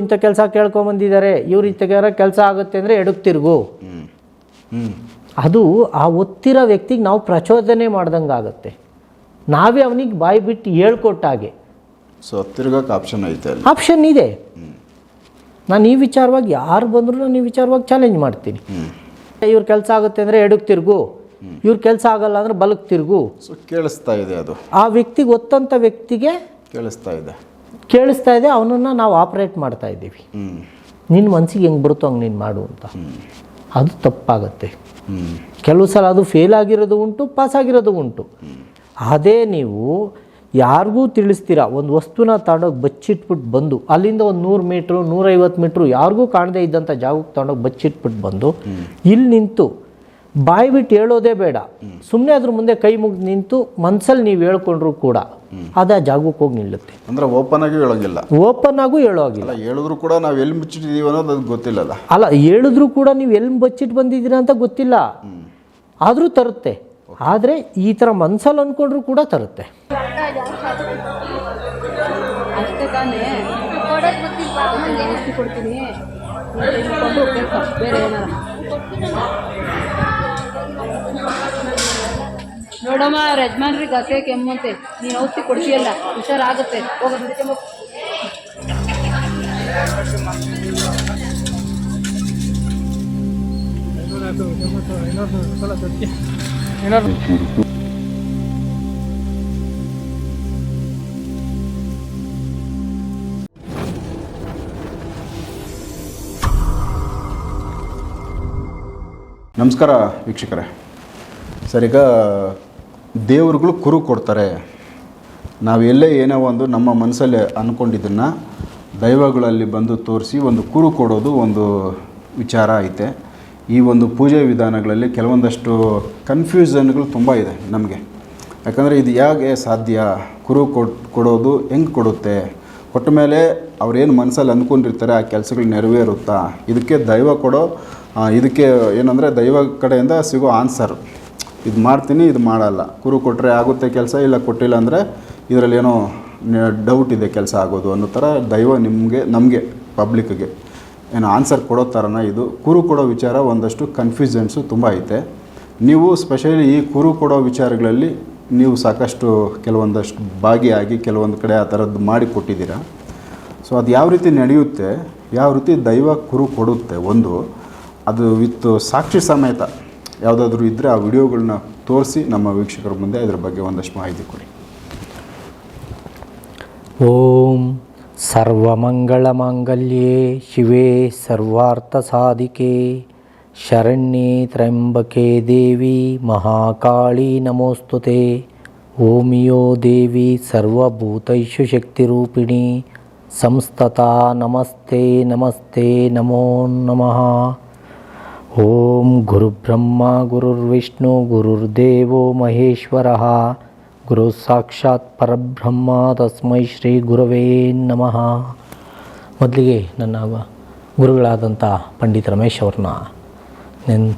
ಇಂಥ ಕೆಲಸ ಕೇಳ್ಕೊಂಬಂದಿದ್ದಾರೆ ಇವ್ರು ಇಂಥ ಕೆಲಸ ಆಗುತ್ತೆ ಅಂದರೆ ಎಡಕ್ಕೆ ತಿರುಗು ಅದು ಆ ಒತ್ತಿರೋ ವ್ಯಕ್ತಿಗೆ ನಾವು ಪ್ರಚೋದನೆ ಮಾಡ್ದಂಗೆ ಆಗುತ್ತೆ. ನಾವೇ ಅವನಿಗೆ ಬಾಯಿ ಬಿಟ್ಟು ಹೇಳ್ಕೊಟ್ಟಾಗೆ ಸೊ ತಿರ್ಗಕ್ಕೆ ಆಪ್ಷನ್ ಐತೆ ಅಲ್ಲಿ. ಆಪ್ಷನ್ ಇದೆ. ನಾನು ಈ ವಿಚಾರವಾಗಿ ಯಾರು ಬಂದರೂ ನಾನು ಈ ವಿಚಾರವಾಗಿ ಚಾಲೆಂಜ್ ಮಾಡ್ತೀನಿ. ಇವ್ರ ಕೆಲಸ ಆಗುತ್ತೆ ಅಂದರೆ ಎಡಕ್ಕೆ ತಿರುಗು ಇವ್ರ ಕೆಲಸ ಆಗಲ್ಲ ಅಂದ್ರೆ ಬಲಕ್ಕೆ ತಿರುಗು ಸೊ ಕೇಳಿಸ್ತಾ ಇದೆ ಅದು. ಆ ವ್ಯಕ್ತಿಗೆ ಒತ್ತಂಥ ವ್ಯಕ್ತಿಗೆ ಕೇಳಿಸ್ತಾ ಇದೆ. ಕೇಳಿಸ್ತಾ ಇದೆ ಅವನನ್ನು ನಾವು ಆಪ್ರೇಟ್ ಮಾಡ್ತಾ ಇದ್ದೀವಿ. ನಿನ್ನ ಮನಸ್ಸಿಗೆ ಹೆಂಗೆ ಬರುತ್ತೋ ಹಂಗೆ ನೀನು ಮಾಡು ಅಂತ. ಅದು ತಪ್ಪಾಗತ್ತೆ. ಕೆಲವು ಸಲ ಅದು ಫೇಲ್ ಆಗಿರೋದು ಉಂಟು ಪಾಸ್ ಆಗಿರೋದು ಉಂಟು. ಅದೇ ನೀವು ಯಾರಿಗೂ ತಿಳಿಸ್ತೀರಾ ಒಂದು ವಸ್ತುನ ತಗೊಂಡೋಗಿ ಬಚ್ಚಿಟ್ಬಿಟ್ಟು ಬಂದು ಅಲ್ಲಿಂದ ಒಂದು ನೂರು ಮೀಟ್ರು ನೂರೈವತ್ತು ಮೀಟ್ರು ಯಾರಿಗೂ ಕಾಣದೇ ಇದ್ದಂಥ ಜಾಗಕ್ಕೆ ತಗೊಂಡೋಗಿ ಬಚ್ಚಿಟ್ಬಿಟ್ಟು ಬಂದು ಇಲ್ಲಿ ನಿಂತು ಬಾಯಿ ಬಿಟ್ಟು ಹೇಳೋದೇ ಬೇಡ. ಸುಮ್ಮನೆ ಅದ್ರ ಮುಂದೆ ಕೈ ಮುಗಿದು ನಿಂತು ಮನ್ಸಲ್ಲಿ ನೀವು ಹೇಳ್ಕೊಂಡ್ರು ಕೂಡ ಅದ ಜಾಗಕ್ಕೆ ಹೋಗಿ ನಿಲ್ಲುತ್ತೆ. ಅಂದ್ರೆ ಓಪನ್ ಆಗಿ ಹೇಳೋಂಗಿಲ್ಲ. ಓಪನ್ ಆಗೂ ಹೇಳೋ ಹಾಗಿಲ್ಲ ಅಲ್ಲ ಹೇಳಿದ್ರು ಕೂಡ ನಾವು ಎಲ್ಲಿ ಮುಚ್ಚಿಟ್ಟಿದೀವಿ ಅನ್ನೋದು ಅದು ಗೊತ್ತಿಲ್ಲ ಅಲ್ಲ. ಹೇಳಿದ್ರು ಕೂಡ ನೀವು ಎಲ್ಲಿ ಬಚ್ಚಿಟ್ಟು ಬಂದಿದ್ದೀರಾ ಅಂತ ಗೊತ್ತಿಲ್ಲ. ಆದರೂ ತರುತ್ತೆ. ಆದರೆ ಈ ಥರ ಮನ್ಸಲ್ಲಿ ಅಂದ್ಕೊಂಡ್ರು ಕೂಡ ತರುತ್ತೆ. ಕೊಡ್ತೀನಿ. ನೋಡಮ್ಮ ಯಜಮಾನ್ರಿಗೆ ಗಸೆ ಕೆಮ್ಮಂತೆ ನೀನು ಔಷಧಿ ಕೊಡ್ತೀಯಲ್ಲ ಹುಷಾರಾಗುತ್ತೆ. ಏನಾದ್ರು ನಮಸ್ಕಾರ ವೀಕ್ಷಕರೇ. ಸರ್ ಈಗ ದೇವರುಗಳು ಕುರು ಕೊಡ್ತಾರೆ. ನಾವು ಎಲ್ಲೇ ಏನೋ ಒಂದು ನಮ್ಮ ಮನಸ್ಸಲ್ಲಿ ಅಂದ್ಕೊಂಡಿದ್ದನ್ನು ದೈವಗಳಲ್ಲಿ ಬಂದು ತೋರಿಸಿ ಒಂದು ಕುರು ಕೊಡೋದು ಒಂದು ವಿಚಾರ ಐತೆ. ಈ ಒಂದು ಪೂಜೆ ವಿಧಾನಗಳಲ್ಲಿ ಕೆಲವೊಂದಷ್ಟು ಕನ್ಫ್ಯೂಷನ್ಗಳು ತುಂಬ ಇದೆ ನಮಗೆ. ಯಾಕಂದರೆ ಇದು ಹೇಗೆ ಸಾಧ್ಯ? ಕುರು ಕೊಡ್, ಕೊಡೋದು ಹೆಂಗೆ ಕೊಡುತ್ತೆ? ಕೊಟ್ಟ ಮೇಲೆ ಅವ್ರೇನು ಮನಸ್ಸಲ್ಲಿ ಅಂದ್ಕೊಂಡಿರ್ತಾರೆ ಆ ಕೆಲಸಗಳು ನೆರವೇರುತ್ತಾ? ಇದಕ್ಕೆ ದೈವ ಕೊಡೋ ಇದಕ್ಕೆ ಏನಂದರೆ ದೈವ ಕಡೆಯಿಂದ ಸಿಗೋ ಆನ್ಸರ್. ಇದು ಮಾಡ್ತೀನಿ, ಇದು ಮಾಡಲ್ಲ. ಕುರು ಕೊಟ್ಟರೆ ಆಗುತ್ತೆ ಕೆಲಸ, ಇಲ್ಲ ಕೊಟ್ಟಿಲ್ಲ ಅಂದರೆ ಇದರಲ್ಲಿ ಏನೋ ಡೌಟ್ ಇದೆ ಕೆಲಸ ಆಗೋದು ಅನ್ನೋ ಥರ ದೈವ ನಿಮಗೆ, ನಮಗೆ ಪಬ್ಲಿಕ್ಗೆ ಏನೋ ಆನ್ಸರ್ ಕೊಡೋ ಥರನ ಇದು. ಕುರು ಕೊಡೋ ವಿಚಾರ ಒಂದಷ್ಟು ಕನ್ಫ್ಯೂಷನ್ಸು ತುಂಬ ಐತೆ. ನೀವು ಸ್ಪೆಷಲಿ ಈ ಕುರು ಕೊಡೋ ವಿಚಾರಗಳಲ್ಲಿ ನೀವು ಸಾಕಷ್ಟು ಕೆಲವೊಂದಷ್ಟು ಭಾಗಿಯಾಗಿ ಕೆಲವೊಂದು ಕಡೆ ಆ ಥರದ್ದು ಮಾಡಿ ಕೊಟ್ಟಿದ್ದೀರಾ? ಸೊ ಅದು ಯಾವ ರೀತಿ ನಡೆಯುತ್ತೆ, ಯಾವ ರೀತಿ ದೈವ ಕುರು ಕೊಡುತ್ತೆ ಒಂದು, ಅದು ವಿತ್ ಸಾಕ್ಷಿ ಸಮೇತ. ಯಾವುದಾದ್ರೂ ಇದ್ದರೆ ಆ ವಿಡಿಯೋಗಳನ್ನ ತೋರಿಸಿ ನಮ್ಮ ವೀಕ್ಷಕರ ಮುಂದೆ ಇದರ ಬಗ್ಗೆ ಒಂದಷ್ಟು ಮಾಹಿತಿ ಕೊಡಿ. ಓಂ ಸರ್ವಮಂಗಳಮಾಂಗಲ್ಯೇ, ಶಿವೇ ಸರ್ವಾರ್ಥ ಸಾಧಿಕೆ ಶರಣ್ಯೆ ತ್ರ್ಯಂಬಕೆ ದೇವಿ, ಮಹಾಕಾಳಿ ನಮೋಸ್ತುತೆ. ಓಮಿಯೋ ದೇವಿ ಸರ್ವಭೂತೈಷು ಶಕ್ತಿರೂಪಿಣಿ ಸಂಸ್ತತಾ ನಮಸ್ತೆ ನಮಸ್ತೆ ನಮೋ ನಮಃ. ಓಂ ಗುರುಬ್ರಹ್ಮ ಗುರುರ್ವಿಷ್ಣು ಗುರುರ್ದೇವೋ ಮಹೇಶ್ವರ. ಗುರು ಸಾಕ್ಷಾತ್ ಪರಬ್ರಹ್ಮ ತಸ್ಮೈ ಶ್ರೀ ಗುರವೇ ನಮಃ. ಮೊದಲಿಗೆ ನನ್ನ ಗುರುಗಳಾದಂಥ ಪಂಡಿತ್ ರಮೇಶ್ ಅವ್ರನ್ನ ನೆನ್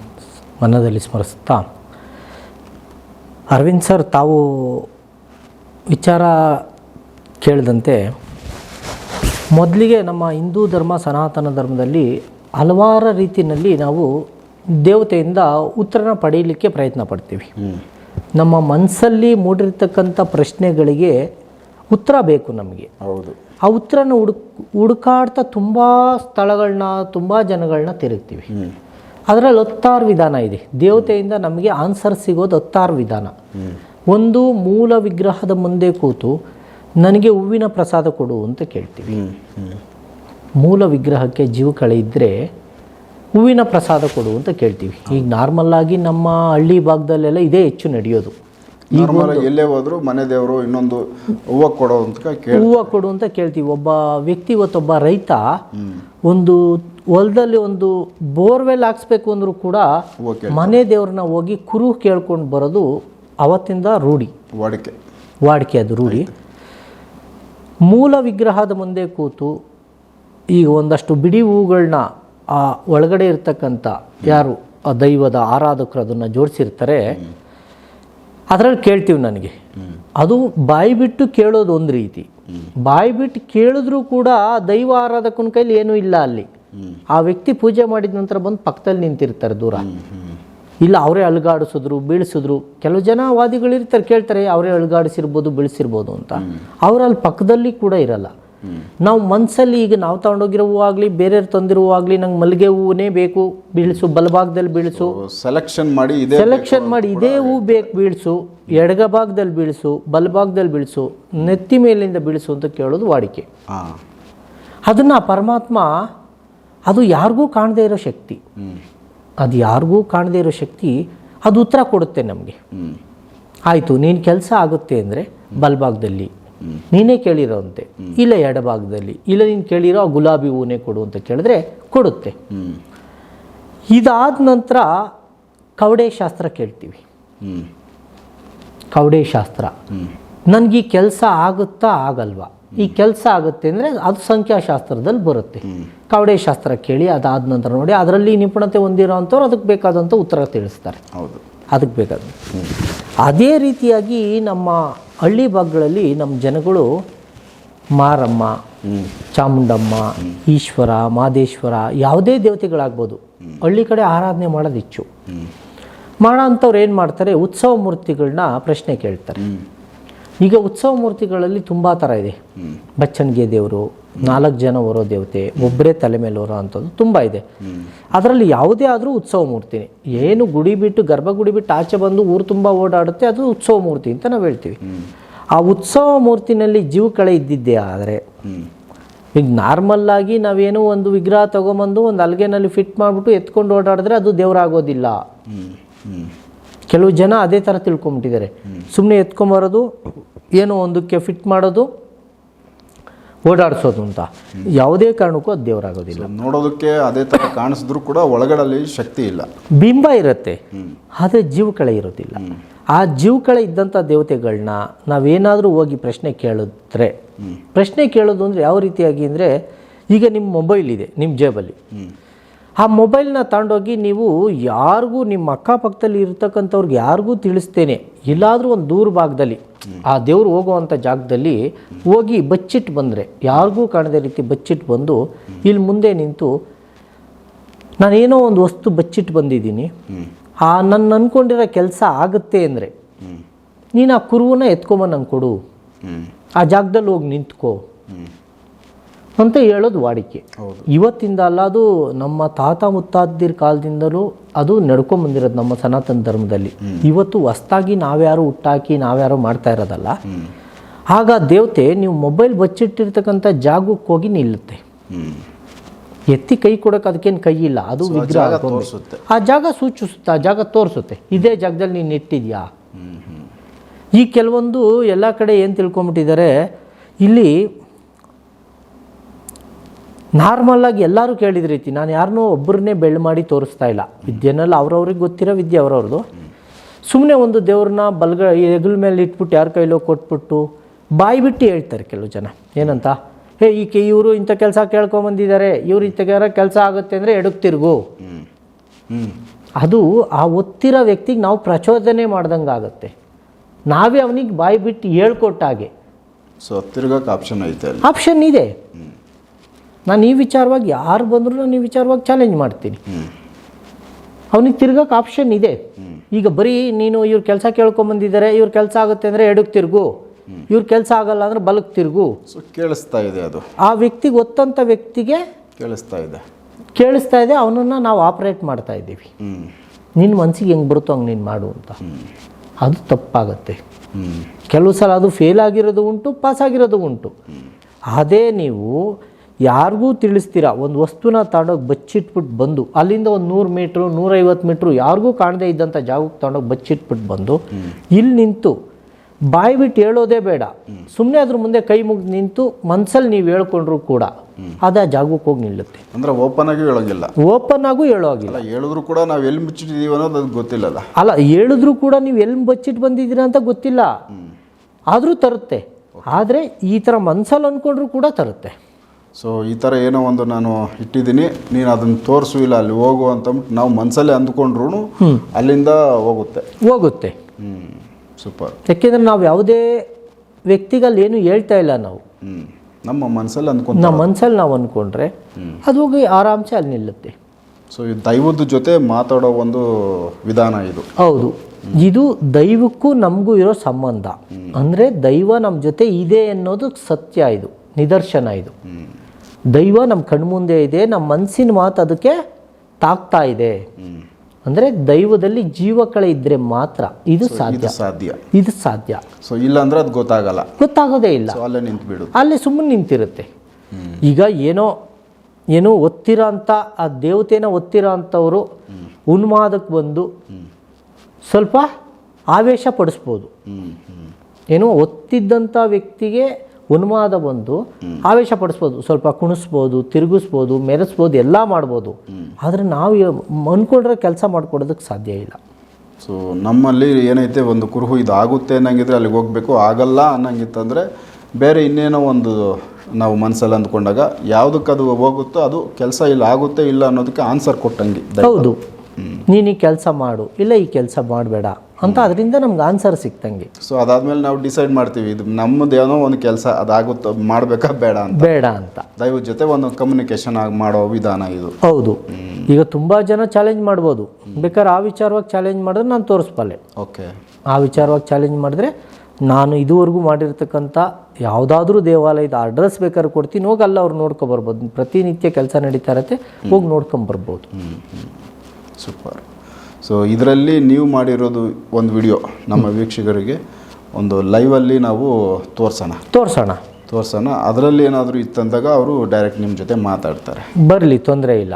ಮನದಲ್ಲಿ ಸ್ಮರಿಸ್ತಾ ಅರವಿಂದ್ ಸರ್ ತಾವು ವಿಚಾರ ಕೇಳಿದಂತೆ ಮೊದಲಿಗೆ ನಮ್ಮ ಹಿಂದೂ ಧರ್ಮ ಸನಾತನ ಧರ್ಮದಲ್ಲಿ ಹಲವಾರು ರೀತಿಯಲ್ಲಿ ನಾವು ದೇವತೆಯಿಂದ ಉತ್ತರನ ಪಡೆಯಲಿಕ್ಕೆ ಪ್ರಯತ್ನ ಪಡ್ತೀವಿ. ನಮ್ಮ ಮನಸ್ಸಲ್ಲಿ ಮೂಡಿರ್ತಕ್ಕಂಥ ಪ್ರಶ್ನೆಗಳಿಗೆ ಉತ್ತರ ಬೇಕು ನಮಗೆ. ಹೌದು. ಆ ಉತ್ತರನ ಹುಡುಕ್ ಹುಡುಕಾಡ್ತಾ ತುಂಬ ಸ್ಥಳಗಳನ್ನ ತುಂಬ ಜನಗಳನ್ನ ತಿರುಗ್ತೀವಿ. ಅದರಲ್ಲಿ ಹತ್ತಾರು ವಿಧಾನ ಇದೆ. ದೇವತೆಯಿಂದ ನಮಗೆ ಆನ್ಸರ್ ಸಿಗೋದು ಹತ್ತಾರು ವಿಧಾನ. ಒಂದು ಮೂಲ ವಿಗ್ರಹದ ಮುಂದೆ ಕೂತು ನನಗೆ ಹೂವಿನ ಪ್ರಸಾದ ಕೊಡು ಅಂತ ಕೇಳ್ತೀವಿ. ಮೂಲ ವಿಗ್ರಹಕ್ಕೆ ಜೀವಕಳೆ ಇದ್ದರೆ ಹೂವಿನ ಪ್ರಸಾದ ಕೊಡು ಅಂತ ಕೇಳ್ತೀವಿ. ಈಗ ನಾರ್ಮಲ್ಲಾಗಿ ನಮ್ಮ ಹಳ್ಳಿ ಭಾಗದಲ್ಲೆಲ್ಲ ಇದೇ ಹೆಚ್ಚು ನಡೆಯೋದು. ಎಲ್ಲೇ ಹೋದ್ರು ಮನೆ ದೇವರು ಇನ್ನೊಂದು ಹೂವು ಕೊಡೋ ಅಂತ ಹೂವು ಕೊಡು ಅಂತ ಕೇಳ್ತೀವಿ. ಒಬ್ಬ ವ್ಯಕ್ತಿ ಇವತ್ತೊಬ್ಬ ರೈತ ಒಂದು ಹೊಲದಲ್ಲಿ ಒಂದು ಬೋರ್ವೆಲ್ ಹಾಕ್ಸ್ಬೇಕು ಅಂದರೂ ಕೂಡ ಮನೆ ದೇವ್ರನ್ನ ಹೋಗಿ ಕುರು ಕೇಳ್ಕೊಂಡು ಬರೋದು ಅವತ್ತಿಂದ ರೂಢಿ. ವಾಡಿಕೆ. ವಾಡಿಕೆ ಅದು ರೂಢಿ. ಮೂಲ ವಿಗ್ರಹದ ಮುಂದೆ ಕೂತು ಈಗ ಒಂದಷ್ಟು ಬಿಡಿ ಹೂಗಳನ್ನ ಆ ಒಳಗಡೆ ಇರ್ತಕ್ಕಂಥ ಯಾರು ಆ ದೈವದ ಆರಾಧಕರು ಅದನ್ನು ಜೋಡಿಸಿರ್ತಾರೆ, ಅದರಲ್ಲಿ ಕೇಳ್ತೀವಿ ನನಗೆ. ಅದು ಬಾಯಿ ಬಿಟ್ಟು ಕೇಳೋದು ಒಂದು ರೀತಿ. ಬಾಯಿ ಬಿಟ್ಟು ಕೇಳಿದ್ರೂ ಕೂಡ ದೈವ ಆರಾಧಕನ ಕೈಲಿ ಏನೂ ಇಲ್ಲ ಅಲ್ಲಿ. ಆ ವ್ಯಕ್ತಿ ಪೂಜೆ ಮಾಡಿದ ನಂತರ ಬಂದು ಪಕ್ಕದಲ್ಲಿ ನಿಂತಿರ್ತಾರೆ ದೂರ. ಇಲ್ಲ, ಅವರೇ ಅಲ್ಗಾಡಿಸಿದ್ರು, ಬೀಳಿಸಿದ್ರು. ಕೆಲವು ಜನ ವಾದಿಗಳಿರ್ತಾರೆ, ಕೇಳ್ತಾರೆ, ಅವರೇ ಅಲ್ಗಾಡಿಸಿರ್ಬೋದು, ಬೀಳಿಸಿರ್ಬೋದು ಅಂತ. ಅವರಲ್ಲಿ ಪಕ್ಕದಲ್ಲಿ ಕೂಡ ಇರಲ್ಲ. ನಾವು ಮನಸ್ಸಲ್ಲಿ ಈಗ ನಾವು ತಗೊಂಡೋಗಿರೋ ಆಗಲಿ ಬೇರೆಯವ್ರು ತಂದಿರೋ ಆಗಲಿ ನಂಗೆ ಮಲ್ಲಿಗೆ ಹೂವೇ ಬೇಕು ಬೀಳಿಸು ಬಲಭಾಗದಲ್ಲಿ ಬೀಳಿಸು. ಸೆಲೆಕ್ಷನ್ ಮಾಡಿ ಇದೇ ಸೆಲೆಕ್ಷನ್ ಮಾಡಿ ಇದೇ ಹೂ ಬೇಕು ಬೀಳಿಸು ಎಡಗ ಭಾಗದಲ್ಲಿ ಬೀಳಿಸು ಬಲಭಾಗದಲ್ಲಿ ಬೀಳಿಸು ನೆತ್ತಿ ಮೇಲಿಂದ ಬೀಳಿಸು ಅಂತ ಕೇಳೋದು ವಾಡಿಕೆ. ಅದನ್ನು ಪರಮಾತ್ಮ ಅದು ಯಾರಿಗೂ ಕಾಣದೇ ಇರೋ ಶಕ್ತಿ. ಅದು ಯಾರಿಗೂ ಕಾಣದೇ ಇರೋ ಶಕ್ತಿ ಅದು ಉತ್ತರ ಕೊಡುತ್ತೆ ನಮಗೆ. ಆಯಿತು ನೀನು ಕೆಲಸ ಆಗುತ್ತೆ ಅಂದರೆ ಬಲಭಾಗದಲ್ಲಿ. ನೀನೇ ಕೇಳಿರೋಂತೆ. ಇಲ್ಲ ಎಡಭಾಗದಲ್ಲಿ. ಇಲ್ಲ ನೀನು ಕೇಳಿರೋ ಆ ಗುಲಾಬಿ ಹೂವನ್ನೇ ಕೊಡು ಅಂತ ಕೇಳಿದ್ರೆ ಕೊಡುತ್ತೆ. ಇದಾದ ನಂತರ ಕವಡೆ ಶಾಸ್ತ್ರ ಕೇಳ್ತೀವಿ ಕವಡೆ ಶಾಸ್ತ್ರ ನನಗೆ ಈ ಕೆಲಸ ಆಗುತ್ತಾ ಆಗಲ್ವಾ? ಈ ಕೆಲಸ ಆಗುತ್ತೆ ಅಂದರೆ ಅದು ಸಂಖ್ಯಾಶಾಸ್ತ್ರದಲ್ಲಿ ಬರುತ್ತೆ. ಕವಡೆ ಶಾಸ್ತ್ರ ಕೇಳಿ ಅದಾದ ನಂತರ ನೋಡಿ ಅದರಲ್ಲಿ ನಿಪುಣತೆ ಹೊಂದಿರೋ ಅಂಥವ್ರು ಅದಕ್ಕೆ ಬೇಕಾದಂಥ ಉತ್ತರ ತಿಳಿಸ್ತಾರೆ. ಹೌದು. ಅದಕ್ಕೆ ಬೇಕಾದ ಅದೇ ರೀತಿಯಾಗಿ ನಮ್ಮ ಹಳ್ಳಿ ಭಾಗಗಳಲ್ಲಿ ನಮ್ಮ ಜನಗಳು ಮಾರಮ್ಮ ಚಾಮುಂಡಮ್ಮ ಈಶ್ವರ ಮಾದೇಶ್ವರ ಯಾವುದೇ ದೇವತೆಗಳಾಗ್ಬೋದು. ಹಳ್ಳಿ ಕಡೆ ಆರಾಧನೆ ಮಾಡೋದು ಹೆಚ್ಚು ಮಾಡೋ ಅಂಥವ್ರು ಏನು ಮಾಡ್ತಾರೆ? ಉತ್ಸವ ಮೂರ್ತಿಗಳನ್ನ ಪ್ರಶ್ನೆ ಕೇಳ್ತಾರೆ. ಈಗ ಉತ್ಸವ ಮೂರ್ತಿಗಳಲ್ಲಿ ತುಂಬ ಥರ ಇದೆ. ಬಚ್ಚನ್ಗೆ ಬಚ್ಚಣಿಗೆ ದೇವರು ನಾಲ್ಕು ಜನ ಹೊರೋ ದೇವತೆ ಒಬ್ಬರೇ ತಲೆ ಮೇಲೆ ಹೊರೋ ಅಂಥದ್ದು ತುಂಬ ಇದೆ. ಅದರಲ್ಲಿ ಯಾವುದೇ ಆದರೂ ಉತ್ಸವ ಮೂರ್ತಿನೇ. ಏನು ಗುಡಿ ಬಿಟ್ಟು ಗರ್ಭಗುಡಿ ಬಿಟ್ಟು ಆಚೆ ಬಂದು ಊರು ತುಂಬ ಓಡಾಡುತ್ತೆ ಅದು ಉತ್ಸವ ಮೂರ್ತಿ ಅಂತ ನಾವು ಹೇಳ್ತೀವಿ. ಆ ಉತ್ಸವ ಮೂರ್ತಿನಲ್ಲಿ ಜೀವಕಳೆ ಇದ್ದಿದ್ದೇ ಆದರೆ ಈಗ ನಾರ್ಮಲ್ ಆಗಿ ನಾವೇನು ಒಂದು ವಿಗ್ರಹ ತಗೊಂಬಂದು ಒಂದು ಅಲ್ಗೆನಲ್ಲಿ ಫಿಟ್ ಮಾಡಿಬಿಟ್ಟು ಎತ್ಕೊಂಡು ಓಡಾಡಿದ್ರೆ ಅದು ದೇವರಾಗೋದಿಲ್ಲ. ಕೆಲವು ಜನ ಅದೇ ಥರ ತಿಳ್ಕೊಂಬಿಟ್ಟಿದ್ದಾರೆ. ಸುಮ್ಮನೆ ಎತ್ಕೊಂಬರೋದು ಏನೋ ಒಂದಕ್ಕೆ ಫಿಟ್ ಮಾಡೋದು ಓಡಾಡಿಸೋದು ಅಂತ. ಯಾವುದೇ ಕಾರಣಕ್ಕೂ ಅದು ದೇವರಾಗೋದಿಲ್ಲ. ನೋಡೋದಕ್ಕೆ ಅದೇ ಥರ ಕಾಣಿಸಿದ್ರು ಕೂಡ ಒಳಗಡಲ್ಲಿ ಶಕ್ತಿ ಇಲ್ಲ. ಬಿಂಬ ಇರುತ್ತೆ. ಆದರೆ ಜೀವಕಳೆ ಇರೋದಿಲ್ಲ. ಆ ಜೀವಕಳೆ ಇದ್ದಂಥ ದೇವತೆಗಳನ್ನ ನಾವೇನಾದರೂ ಹೋಗಿ ಪ್ರಶ್ನೆ ಕೇಳಿದ್ರೆ ಪ್ರಶ್ನೆ ಕೇಳೋದು ಅಂದರೆ ಯಾವ ರೀತಿಯಾಗಿ ಅಂದರೆ ಈಗ ನಿಮ್ಮ ಮೊಬೈಲ್ ಇದೆ ನಿಮ್ಮ ಜೇಬಲ್ಲಿ. ಆ ಮೊಬೈಲ್ನ ತಗೊಂಡೋಗಿ ನೀವು ಯಾರಿಗೂ ನಿಮ್ಮ ಅಕ್ಕಪಕ್ಕದಲ್ಲಿ ಇರ್ತಕ್ಕಂಥವ್ರಿಗೆ ಯಾರಿಗೂ ತಿಳಿಸ್ತೇನೆ. ಇಲ್ಲಾದರೂ ಒಂದು ದೂರ ಭಾಗದಲ್ಲಿ. ಆ ದೇವರು ಹೋಗುವಂಥ ಜಾಗದಲ್ಲಿ ಹೋಗಿ ಬಚ್ಚಿಟ್ಟು ಬಂದರೆ, ಯಾರಿಗೂ ಕಾಣದೇ ರೀತಿ ಬಚ್ಚಿಟ್ಟು ಬಂದು ಇಲ್ಲಿ ಮುಂದೆ ನಿಂತು ನಾನೇನೋ ಒಂದು ವಸ್ತು ಬಚ್ಚಿಟ್ಟು ಬಂದಿದ್ದೀನಿ. ಆ ನನ್ನ ಅನ್ಕೊಂಡಿರೋ ಕೆಲಸ ಆಗುತ್ತೆ ಅಂದರೆ ನೀನು ಆ ಕುರುವನ್ನ ಎತ್ಕೊಂಬ ನಂಗೆ ಕೊಡು. ಆ ಜಾಗದಲ್ಲಿ ಹೋಗಿ ನಿಂತ್ಕೋ. ಅಂತ ಹೇಳೋದು ವಾಡಿಕೆ. ಇವತ್ತಿಂದ ಅಲ್ಲ ಅದು ನಮ್ಮ ತಾತ ಮುತ್ತಾದಿರ ಕಾಲದಿಂದಲೂ ಅದು ನಡ್ಕೊಂಬಂದಿರೋದು ನಮ್ಮ ಸನಾತನ ಧರ್ಮದಲ್ಲಿ. ಇವತ್ತು ಹೊಸ್ತಾಗಿ ನಾವ್ಯಾರು ಹುಟ್ಟಾಕಿ ನಾವ್ಯಾರು ಮಾಡ್ತಾ ಇರೋದಲ್ಲ ಆಗ ದೇವತೆ ನೀವು ಮೊಬೈಲ್ ಬಚ್ಚಿಟ್ಟಿರ್ತಕ್ಕಂಥ ಜಾಗಕ್ಕೆ ಹೋಗಿ ನಿಲ್ಲುತ್ತೆ. ಎತ್ತಿ ಕೈ ಕೊಡೋಕೆ ಅದಕ್ಕೇನು ಕೈ ಇಲ್ಲ ಅದು ವಿಗ್ರಹ ಆ ಜಾಗ ಸೂಚಿಸುತ್ತೆ ಆ ಜಾಗ ತೋರಿಸುತ್ತೆ. ಇದೇ ಜಾಗದಲ್ಲಿ ನೀನು ಇಟ್ಟಿದ್ಯಾ ಈ ಕೆಲವೊಂದು ಎಲ್ಲ ಕಡೆ ಏನು ತಿಳ್ಕೊಂಬಿಟ್ಟಿದ್ದಾರೆ ಇಲ್ಲಿ ನಾರ್ಮಲ್ ಆಗಿ ಎಲ್ಲರೂ ಕೇಳಿದ ರೀತಿ. ನಾನು ಯಾರನ್ನೂ ಒಬ್ಬರನ್ನೇ ಬೆಳ್ ಮಾಡಿ ತೋರಿಸ್ತಾ ಇಲ್ಲ. ವಿದ್ಯೆನಲ್ಲಿ ಅವ್ರವ್ರಿಗೆ ಗೊತ್ತಿರೋ ವಿದ್ಯೆ ಅವ್ರವ್ರದ್ದು. ಸುಮ್ಮನೆ ಒಂದು ದೇವ್ರನ್ನ ಬಲ್ಗ ಹೆಗಲ ಮೇಲೆ ಇಟ್ಬಿಟ್ಟು ಯಾರ ಕೈಲೋ ಕೊಟ್ಬಿಟ್ಟು ಬಾಯಿ ಬಿಟ್ಟು ಹೇಳ್ತಾರೆ ಕೆಲವು ಜನ. ಏನಂತ? ಹೇ ಈಕೆ ಇವರು ಇಂಥ ಕೆಲಸ ಕೇಳ್ಕೊಂಬಂದಿದ್ದಾರೆ ಇವ್ರು ಇಂಥ ಕೆಲಸ ಆಗುತ್ತೆ ಅಂದರೆ ಎಡಕ್ತಿರ್ಗು ಅದು ಆ ಒತ್ತಿರೋ ವ್ಯಕ್ತಿಗೆ ನಾವು ಪ್ರಚೋದನೆ ಮಾಡ್ದಂಗೆ ಆಗುತ್ತೆ. ನಾವೇ ಅವನಿಗೆ ಬಾಯಿ ಬಿಟ್ಟು ಹೇಳ್ಕೊಟ್ಟಾಗೆ ಸೊ ತಿರ್ಗಕ್ಕೆ ಆಪ್ಷನ್ ಐತೆ ಆಪ್ಷನ್ ಇದೆ. ನಾನು ಈ ವಿಚಾರವಾಗಿ ಯಾರು ಬಂದರೂ ನಾನು ಈ ವಿಚಾರವಾಗಿ ಚಾಲೆಂಜ್ ಮಾಡ್ತೀನಿ. ಅವನಿಗೆ ತಿರ್ಗಕ್ಕೆ ಆಪ್ಷನ್ ಇದೆ. ಈಗ ಬರೀ ನೀನು ಇವ್ರ ಕೆಲಸ ಕೇಳ್ಕೊಂಬಂದಿದ್ದಾರೆ ಇವ್ರ ಕೆಲಸ ಆಗುತ್ತೆ ಅಂದರೆ ಎಡಕ್ಕೆ ತಿರುಗು. ಇವ್ರ ಕೆಲಸ ಆಗಲ್ಲ ಅಂದರೆ ಬಲಕ್ಕೆ ತಿರುಗು. ಕೇಳಿಸ್ತಾ ಇದೆ ಅದು. ಆ ವ್ಯಕ್ತಿಗೆ ಒತ್ತಂಥ ವ್ಯಕ್ತಿಗೆ ಕೇಳಿಸ್ತಾ ಇದೆ. ಕೇಳಿಸ್ತಾ ಇದೆ ಅವನನ್ನು ನಾವು ಆಪ್ರೇಟ್ ಮಾಡ್ತಾ ಇದ್ದೀವಿ. ನಿನ್ನ ಮನಸ್ಸಿಗೆ ಹೆಂಗೆ ಬರುತ್ತೋ ಹಂಗೆ ನೀನು ಮಾಡು ಅಂತ. ಅದು ತಪ್ಪಾಗತ್ತೆ. ಕೆಲವು ಸಲ ಅದು ಫೇಲ್ ಆಗಿರೋದು ಉಂಟು ಪಾಸ್ ಆಗಿರೋದು ಉಂಟು. ಅದೇ ನೀವು ಯಾರಿಗೂ ತಿಳಿಸ್ತೀರ? ಒಂದು ವಸ್ತುನ ತಗೊಂಡೋಗಿ ಬಚ್ಚಿಟ್ಬಿಟ್ಟು ಬಂದು ಅಲ್ಲಿಂದ ಒಂದು ನೂರು ಮೀಟ್ರು ನೂರೈವತ್ತು ಮೀಟ್ರು ಯಾರಿಗೂ ಕಾಣದೇ ಇದ್ದಂಥ ಜಾಗಕ್ಕೆ ತಗೊಂಡೋಗಿ ಬಚ್ಚಿಟ್ಬಿಟ್ಟು ಬಂದು ಇಲ್ಲಿ ನಿಂತು ಬಾಯಿ ಬಿಟ್ಟು ಹೇಳೋದೇ ಬೇಡ. ಸುಮ್ಮನೆ ಅದ್ರ ಮುಂದೆ ಕೈ ಮುಗಿದು ನಿಂತು ಮನ್ಸಲ್ಲಿ ನೀವು ಹೇಳ್ಕೊಂಡ್ರು ಕೂಡ ಅದು ಆ ಜಾಗಕ್ಕೆ ಹೋಗಿ ನಿಲ್ಲುತ್ತೆ. ಅಂದ್ರೆ ಓಪನ್ ಆಗಿ ಹೇಳೋಂಗಿಲ್ಲ. ಓಪನ್ ಆಗು ಹೇಳೋ ಹಾಗಿಲ್ಲ ಅಲ್ಲ ಹೇಳಿದ್ರು ಕೂಡ ನಾವು ಎಲ್ಲಿ ಮುಚ್ಚಿಟ್ಟಿದೀವಿ ಅನ್ನೋದು ಅದು ಗೊತ್ತಿಲ್ಲ ಅಲ್ಲ. ಹೇಳಿದ್ರು ಕೂಡ ನೀವು ಎಲ್ಲಿ ಬಚ್ಚಿಟ್ಟು ಬಂದಿದ್ದೀರಾ ಅಂತ ಗೊತ್ತಿಲ್ಲ. ಆದರೂ ತರುತ್ತೆ. ಆದರೆ ಈ ಥರ ಮನ್ಸಲ್ಲಿ ಅಂದ್ಕೊಂಡ್ರು ಕೂಡ ತರುತ್ತೆ. ಸೊ ಈ ಥರ ಏನೋ ಒಂದು ನಾನು ಇಟ್ಟಿದ್ದೀನಿ. ನೀನು ಅದನ್ನು ತೋರಿಸು ಇಲ್ಲ ಅಲ್ಲಿ ಹೋಗು ಅಂತಂದ್ಬಿಟ್ಟು ನಾವು ಮನಸ್ಸಲ್ಲೇ ಅಂದ್ಕೊಂಡ್ರು ಅಲ್ಲಿಂದ ಹೋಗುತ್ತೆ. ಹೋಗುತ್ತೆ. ಹ್ಞೂ ಸೂಪರ್. ಯಾಕೆಂದರೆ ನಾವು ಯಾವುದೇ ವ್ಯಕ್ತಿಗಲ್ಲಿ ಏನು ಹೇಳ್ತಾ ಇಲ್ಲ ನಾವು. ನಮ್ಮ ಮನಸ್ಸಲ್ಲಿ ಅಂದ್ಕೊಂಡು ನಮ್ಮ ಮನಸ್ಸಲ್ಲಿ ನಾವು ಅಂದ್ಕೊಂಡ್ರೆ ಅದು ಹೋಗಿ ಆರಾಮ್ಸೆ ಅಲ್ಲಿ ನಿಲ್ಲುತ್ತೆ. ಸೊ ಈ ದೈವದ ಜೊತೆ ಮಾತಾಡೋ ಒಂದು ವಿಧಾನ ಇದು. ಹೌದು. ಇದು ದೈವಕ್ಕೂ ನಮಗೂ ಇರೋ ಸಂಬಂಧ. ಅಂದರೆ ದೈವ ನಮ್ಮ ಜೊತೆ ಇದೆ ಅನ್ನೋದು ಸತ್ಯ ಇದು ನಿದರ್ಶನ ಇದು. ಹ್ಞೂ ದೈವ ನಮ್ಮ ಕಣ್ಮುಂದೆ ಇದೆ ನಮ್ಮ ಮನಸ್ಸಿನ ಮಾತು ಅದಕ್ಕೆ ತಾಕ್ತಾ ಇದೆ. ಅಂದರೆ ದೈವದಲ್ಲಿ ಜೀವಕಳೆ ಇದ್ದರೆ ಮಾತ್ರ ಇದು ಸಾಧ್ಯ ಇದು ಸಾಧ್ಯ. ಇದು ಸಾಧ್ಯ. ಸೊ ಇಲ್ಲ ಅಂದ್ರೆ ಅದು ಗೊತ್ತಾಗಲ್ಲ. ಗೊತ್ತಾಗೋದೇ ಇಲ್ಲ. ಅಲ್ಲೇ ನಿಂತು ಬಿಡು ಅಲ್ಲಿ ಸುಮ್ಮನೆ ನಿಂತಿರುತ್ತೆ. ಈಗ ಏನೋ ಏನೋ ಒತ್ತಿರೋ ಅಂತ ಆ ದೇವತೆನ ಒತ್ತಿರೋ ಅಂಥವರು ಉನ್ಮಾದಕ್ಕೆ ಬಂದು ಸ್ವಲ್ಪ ಆವೇಶ ಪಡಿಸ್ಬೋದು. ಏನೋ ಒತ್ತಿದ್ದಂಥ ವ್ಯಕ್ತಿಗೆ ಉನ್ಮಾದ ಬಂದು ಆವೇಶ ಪಡಿಸ್ಬೋದು ಸ್ವಲ್ಪ ಕುಣಿಸ್ಬೋದು ತಿರುಗಿಸ್ಬೋದು ಮೆರೆಸ್ಬೋದು ಎಲ್ಲ ಮಾಡ್ಬೋದು. ಆದರೆ ನಾವು ಅಂದ್ಕೊಂಡ್ರೆ ಕೆಲಸ ಮಾಡ್ಕೊಡೋದಕ್ಕೆ ಸಾಧ್ಯ ಇಲ್ಲ. ಸೊ ನಮ್ಮಲ್ಲಿ ಏನೈತೆ ಒಂದು ಕುರುಹು ಇದು ಆಗುತ್ತೆ ಅನ್ನಂಗಿದ್ರೆ ಅಲ್ಲಿಗೆ ಹೋಗಬೇಕು. ಆಗಲ್ಲ ಅನ್ನಂಗಿತ್ತಂದರೆ ಬೇರೆ ಇನ್ನೇನೋ ಒಂದು ನಾವು ಮನಸ್ಸಲ್ಲಿ ಅಂದ್ಕೊಂಡಾಗ ಯಾವುದಕ್ಕೆ ಅದು ಹೋಗುತ್ತೋ ಅದು ಕೆಲಸ ಇಲ್ಲ ಆಗುತ್ತೆ ಇಲ್ಲ ಅನ್ನೋದಕ್ಕೆ ಆನ್ಸರ್ ಕೊಟ್ಟಂಗೆ ಹೌದು. ನೀನು ಈ ಕೆಲಸ ಮಾಡು ಇಲ್ಲ ಈ ಕೆಲಸ ಮಾಡಬೇಡ. ಅಂತ ಅದರಿಂದ ನಮ್ಗೆ ಆನ್ಸರ್ ಸಿಕ್ತಂಗೆ. ಸೊ ಅದಾದ್ಮೇಲೆ ನಾವು ಡಿಸೈಡ್ ಮಾಡ್ತೀವಿ ಇದು ನಮ್ಮದು ಏನೋ ಒಂದು ಕೆಲಸ ಅದಾಗುತ್ತೋ ಮಾಡಬೇಕಾ ಬೇಡ ಅಂತ. ಬೇಡ ಅಂತ. ದೈವದ ಜೊತೆ ಒಂದು ಕಮ್ಯುನಿಕೇಶನ್ ಆಗಿ ಮಾಡೋ ವಿಧಾನ ಇದು. ಹೌದು. ಈಗ ತುಂಬ ಜನ ಚಾಲೆಂಜ್ ಮಾಡ್ಬೋದು. ಬೇಕಾದ್ರೆ ಆ ವಿಚಾರವಾಗಿ ಚಾಲೆಂಜ್ ಮಾಡಿದ್ರೆ ನಾನು ತೋರಿಸ್ಬಲ್ಲೆ ಓಕೆ ಆ ವಿಚಾರವಾಗಿ ಚಾಲೆಂಜ್ ಮಾಡಿದ್ರೆ ನಾನು ಇದುವರೆಗೂ ಮಾಡಿರ್ತಕ್ಕಂಥ ಯಾವುದಾದ್ರೂ ದೇವಾಲಯದ ಅಡ್ರೆಸ್ ಬೇಕಾದ್ರೆ ಕೊಡ್ತೀನಿ ಹೋಗಿ ಅಲ್ಲ ಅವ್ರು ನೋಡ್ಕೊಬರ್ಬೋದು. ಪ್ರತಿನಿತ್ಯ ಕೆಲಸ ನಡೀತಾ ಇರತ್ತೆ ಹೋಗಿ ನೋಡ್ಕೊಂಬರ್ಬೋದು. ಸೂಪರ್ ಸೊ ಇದರಲ್ಲಿ ನೀವು ಮಾಡಿರೋದು ಒಂದು ವಿಡಿಯೋ ನಮ್ಮ ವೀಕ್ಷಕರಿಗೆ ಒಂದು ಲೈವಲ್ಲಿ ನಾವು ತೋರಿಸೋಣ. ತೋರಿಸೋಣ. ತೋರಿಸೋಣ. ಅದರಲ್ಲಿ ಏನಾದರೂ ಇತ್ತಂದಾಗ ಅವರು ಡೈರೆಕ್ಟ್ ನಿಮ್ಮ ಜೊತೆ ಮಾತಾಡ್ತಾರೆ. ಬರಲಿ ತೊಂದರೆ ಇಲ್ಲ.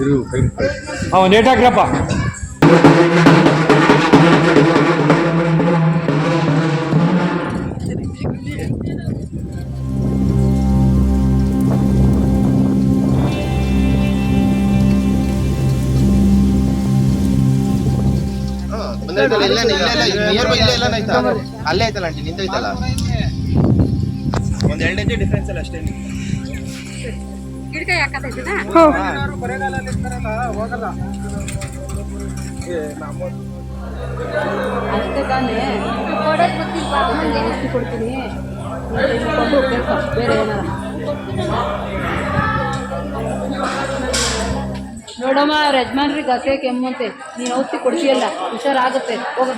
ಇರು ಕೈ ಹಾಂ ಒಂದು ಏಟ್ ಹಾಕ್ರಪ್ಪ. ಅಲ್ಲೇ ಐತಲ್ಲ ಆಂಟಿ ನಿಂತೈತಲ್ಲ ಒಂದ್ ಎರಡು ಹೆಜ್ಜೆ ಡಿಫ್ರೆನ್ಸ್ ಅಲ್ಲ ಅಷ್ಟೇ ಗಿಡಕ ತಾನೇ ಗೊತ್ತಿಲ್ಲ ಎಷ್ಟು ಕೊಡ್ತೀನಿ? ಬೇರೆ ಏನಾರ? ನೋಡಮ್ಮ ಅವ್ರ ಯಜಮಾನ್ರಿಗೆ ಹಸೆ ಕೆಮ್ಮಂತೆ ನೀನು ಔಷಧಿ ಕೊಡ್ತೀಯಲ್ಲ ಹುಷಾರಾಗುತ್ತೆ. ಹೋಗ.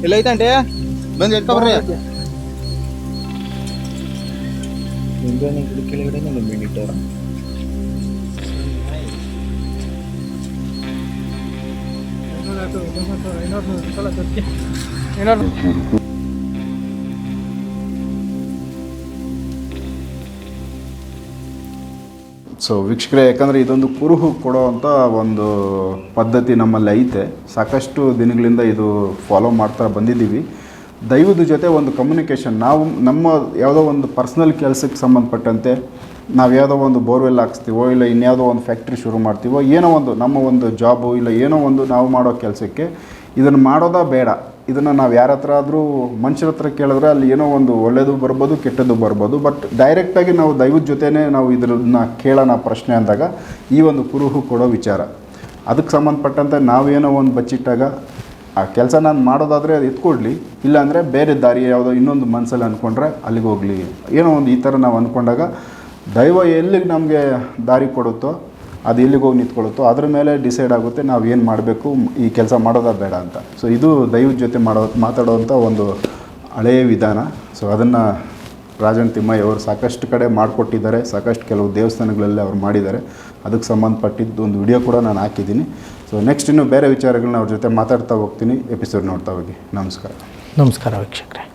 ಬಿಡ್ಕೊಂಬ ಇಲ್ಲ ಐತಂಟಿ ಬಂದು ಎತ್ಕೊ ಬರ್ರಿ ಕೆಳಗಡೆ ಮಿನಿಟ್ so ವೀಕ್ಷಕರೇ, ಯಾಕಂದರೆ ಇದೊಂದು ಕುರುಹು ಕೊಡೋವಂಥ ಒಂದು ಪದ್ಧತಿ ನಮ್ಮಲ್ಲಿ ಐತೆ. ಸಾಕಷ್ಟು ದಿನಗಳಿಂದ ಇದು ಫಾಲೋ ಮಾಡ್ತಾ ಬಂದಿದ್ದೀವಿ. ದೈವದ ಜೊತೆ ಒಂದು ಕಮ್ಯುನಿಕೇಷನ್ ನಾವು ನಮ್ಮ ಯಾವುದೋ ಒಂದು ಪರ್ಸ್ನಲ್ ಕೆಲಸಕ್ಕೆ ಸಂಬಂಧಪಟ್ಟಂತೆ ನಾವು ಯಾವುದೋ ಒಂದು ಬೋರ್ವೆಲ್ ಹಾಕ್ಸ್ತೀವೋ, ಇಲ್ಲ ಇನ್ಯಾವುದೋ ಒಂದು ಫ್ಯಾಕ್ಟ್ರಿ ಶುರು ಮಾಡ್ತೀವೋ, ಏನೋ ಒಂದು ನಮ್ಮ ಒಂದು ಜಾಬು ಇಲ್ಲ ಏನೋ ಒಂದು ನಾವು ಮಾಡೋ ಕೆಲಸಕ್ಕೆ ಇದನ್ನು ಮಾಡೋದಾ ಬೇಡ. ಇದನ್ನು ನಾವು ಯಾರ ಹತ್ರ ಆದರೂ ಮನುಷ್ಯರ ಹತ್ರ ಕೇಳಿದ್ರೆ ಅಲ್ಲಿ ಏನೋ ಒಂದು ಒಳ್ಳೆಯದು ಬರ್ಬೋದು, ಕೆಟ್ಟದ್ದು ಬರ್ಬೋದು. ಬಟ್ ಡೈರೆಕ್ಟಾಗಿ ನಾವು ದೈವದ ಜೊತೆನೇ ನಾವು ಇದನ್ನ ಕೇಳೋಣ ಪ್ರಶ್ನೆ ಅಂದಾಗ ಈ ಒಂದು ಕುರುಹು ಕೊಡೋ ವಿಚಾರ. ಅದಕ್ಕೆ ಸಂಬಂಧಪಟ್ಟಂತೆ ನಾವೇನೋ ಒಂದು ಬಚ್ಚಿಟ್ಟಾಗ, ಆ ಕೆಲಸ ನಾನು ಮಾಡೋದಾದರೆ ಅದು ಎತ್ಕೊಡ್ಲಿ, ಇಲ್ಲಾಂದರೆ ಬೇರೆ ದಾರಿ ಯಾವುದೋ ಇನ್ನೊಂದು ಮನಸ್ಸಲ್ಲಿ ಅಂದ್ಕೊಂಡ್ರೆ ಅಲ್ಲಿಗೆ ಹೋಗಲಿ. ಏನೋ ಒಂದು ಈ ಥರ ನಾವು ಅಂದ್ಕೊಂಡಾಗ ದೈವ ಎಲ್ಲಿಗೆ ನಮಗೆ ದಾರಿ ಕೊಡುತ್ತೋ ಅದು ಎಲ್ಲಿಗೆ ಹೋಗಿ ನಿಂತ್ಕೊಳ್ಳುತ್ತೋ ಅದ್ರ ಮೇಲೆ ಡಿಸೈಡ್ ಆಗುತ್ತೆ ನಾವು ಏನು ಮಾಡಬೇಕು, ಈ ಕೆಲಸ ಮಾಡೋದಾ ಬೇಡ ಅಂತ. ಸೊ ಇದು ದೈವದ ಜೊತೆ ಮಾಡೋ ಮಾತಾಡೋವಂಥ ಒಂದು ಹಳೆಯ ವಿಧಾನ. ಸೊ ಅದನ್ನು ರಾಜನ್ ತಿಮ್ಮಯ್ಯ ಅವರು ಸಾಕಷ್ಟು ಕಡೆ ಮಾಡಿಕೊಟ್ಟಿದ್ದಾರೆ, ಸಾಕಷ್ಟು ಕೆಲವು ದೇವಸ್ಥಾನಗಳಲ್ಲಿ ಅವ್ರು ಮಾಡಿದ್ದಾರೆ. ಅದಕ್ಕೆ ಸಂಬಂಧಪಟ್ಟಿದ್ದು ಒಂದು ವಿಡಿಯೋ ಕೂಡ ನಾನು ಹಾಕಿದ್ದೀನಿ. ಸೊ ನೆಕ್ಸ್ಟ್ ಇನ್ನೂ ಬೇರೆ ವಿಚಾರಗಳನ್ನ ಅವ್ರ ಜೊತೆ ಮಾತಾಡ್ತಾ ಹೋಗ್ತೀನಿ ಎಪಿಸೋಡ್ ನೋಡ್ತಾ ಹೋಗಿ. ನಮಸ್ಕಾರ. ನಮಸ್ಕಾರ ವೀಕ್ಷಕರೇ.